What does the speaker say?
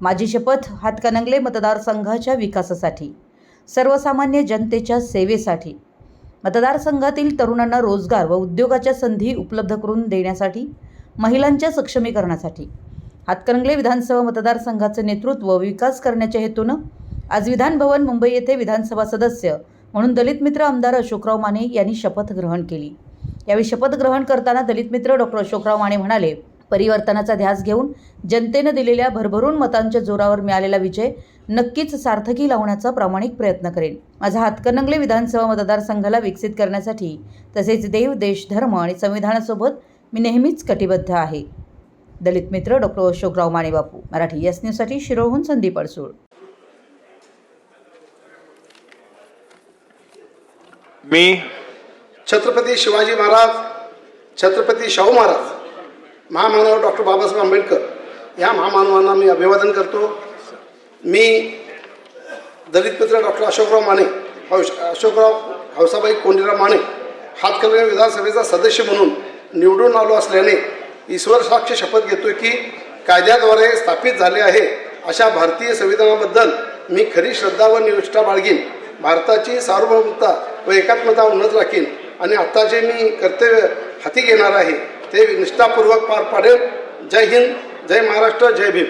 माझी शपथ हातकणंगले मतदारसंघाच्या विकासासाठी सर्वसामान्य जनतेच्या सेवेसाठी. मतदारसंघातील तरुणांना रोजगार व उद्योगाच्या संधी उपलब्ध करून देण्यासाठी महिलांच्या सक्षमीकरणासाठी. हातकणंगले विधानसभा मतदारसंघाचे नेतृत्व विकास करण्याच्या हेतूनं आज विधान भवन मुंबई येथे विधानसभा सदस्य म्हणून दलित मित्र आमदार अशोकराव माने यांनी शपथ ग्रहण केली. यावेळी शपथ ग्रहण करताना दलित मित्र डॉक्टर अशोकराव माने म्हणाले परिवर्तनाचा ध्यास घेऊन जनतेनं दिलेल्या भरभरून मतांच्या जोरावर मिळालेला विजय नक्कीच सार्थकी लावण्याचा प्रामाणिक प्रयत्न करेन. माझा हातकणंगले विधानसभा मतदारसंघाला विकसित करण्यासाठी तसेच देव देश धर्म आणि संविधानासोबत मी नेहमीच कटिबद्ध आहे. दलित मित्र डॉक्टर अशोकराव माने बापू मराठी एस न्यूजसाठी शिरोहून संदीप अडसूळ. मी छत्रपती शिवाजी महाराज छत्रपती शाहू महाराज महामानव डॉक्टर बाबासाहेब आंबेडकर. या महामानवांना मी अभिवादन करतो. मी दलित मित्र डॉक्टर अशोकराव माने हौश अशोकराव हौसाबाई कोंडीराव माने हातकणंगले विधानसभेचा सदस्य म्हणून निवडून आलो असल्याने ईश्वर साक्ष शपथ घेतोय की कायद्याद्वारे स्थापित झाले आहे अशा भारतीय संविधानाबद्दल मी खरी श्रद्धा व निष्ठा बाळगीन. भारताची सार्वभौमता व एकात्मता उन्नत राखीन. आणि आत्ताचे जे मी कर्तव्य हाती घेणार आहे. ते निष्ठापूर्वक पार पाडेल. जय हिंद जय महाराष्ट्र जय भीम.